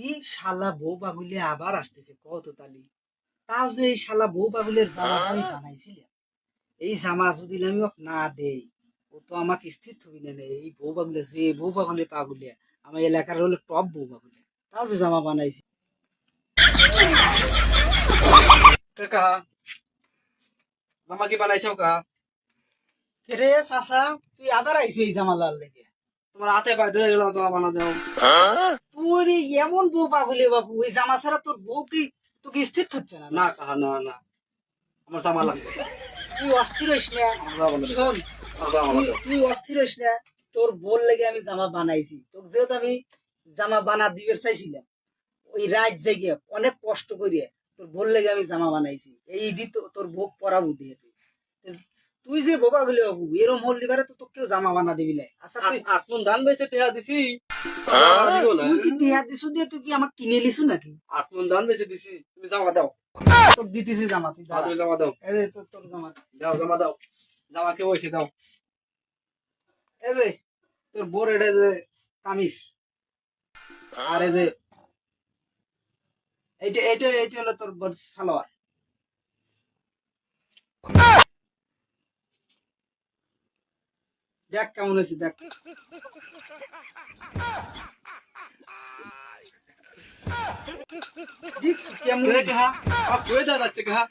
এই শালা বউ পাগুলি আবার আসতেছে কত তালি। তাও যে এই শালা বউ পাগুলের জামা আমি বানাইছিলাম এই জামা যদি আমি না দেই ও তো আমাকে স্থির থবি না। এই বউ পাগুলে যে বউ পাগুলে পাগুলিয়া আমার এলাকার হলো টপ বউ পাগুলিয়া তাও যে জামা বানাইছি। কাকা জামা কি বানাইছো কা রে চাচা তুই আবার আইছিস এই জামা লাল লেগে। তোমার হাতে পায়ে ধরে গেলাম জামা বানা দাও তোর এমন বউ পাগুলি বাবু ওই জামা ছাড়া তোর বউ কি তোকে স্থির হচ্ছে না? না কাহা না না। আমার জামা লাগবে। তুই অস্থির হইস না। শোন তুই- অস্থির হইস না। তোর বোন লেগে আমি জামা বানাইছি। তোকে যেহেতু আমি জামা বানা দিবে চাইছিলাম ওই রাত জেগে অনেক কষ্ট করিয়ে তোর বোন লেগে আমি জামা বানাইছি। এই ঈদি তো তোর ভোগ পরাবো দিয়ে তুই তুই যে বোবা গুলি বাবু এরম হল দিবারে তো তোকে কেউ জামা বানা দিবি না। আচ্ছা তুই আটমন ধান বেচে টেহা দিছি? তুই কি টিয়া দিছু দিয়ে তুই কি আমাকে কিনে লিছু নাকি? আটমন ধান বেচে দিছি তুমি জামা দাও। তোর দিতেছি জামা তুই হ্যাঁ, তুমি জামা দাও। এই যে তোর তোর জামা। দাও জামা দাও। জামা বসে দাও। এই যে তোর বোর এটা যে কামিজ। আর এই যে এইটা এইটা এইটা হলো তোর বোর সালোয়ার। দেখ কেমন হয়েছে দেখ। দেখছ কেমন যাচ্ছে কাহা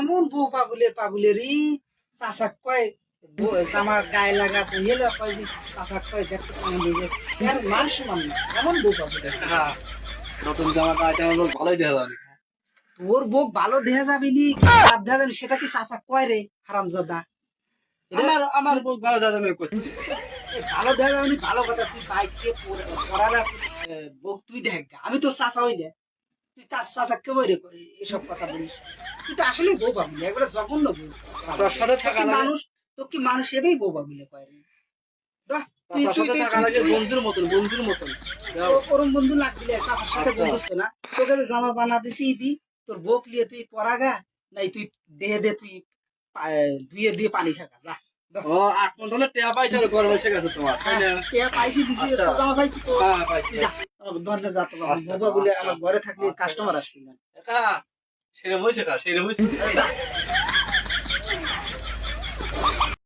এমন বউ পাগুলে পাগুলে রে। চাষা কয় বউ জামা গায়ে লাগাতে কয় যে চাষা কয় দেখতে কেমন লেগে এর মান সমান না এমন বউ পাগুলে। নতুন জামা ভালোই দেখা যাবে তোর বউ ভালো দেখা যাবে নি সেটা কি চাষা কয় রে হারামজাদা? আমার আমার বুক ভালো যাবে করছি। ভালো দেখা যাবে নি ভালো কথা তুই বাইক দিয়ে তুই দেখ আমি তোর চাষা হই না তুই তার চাষা কে বই রে এসব কথা বলিস। তুই তো আসলে বউ একবারে জঘন্য বউ। চাচার সাথে থাকা মানুষ তো কি মানুষ এবেই বউ কয় তুই বন্ধুর মতন বন্ধুর মতন। ওরম বন্ধু লাগবি না চাচার সাথে। না। তোকে জামা বানা দিছি দি তোর বোক লিয়ে তুই পরাগা নাই তুই দেহে দে তুই ধুয়ে দিয়ে পানি খাকা যা ও আটমন ধানের টেহা পাইছে আর গরম এসে গেছে তোমার তাই পাইছি দিছি। জামা পাইছি তো হ্যাঁ পাইছি তুই যা আমার ধরনে যা তো বাবা আচ্ছা, বলে আমার। ঘরে থাকলে। কাস্টমার আসবে না সেরম হয়েছে কা সেরকম হয়েছে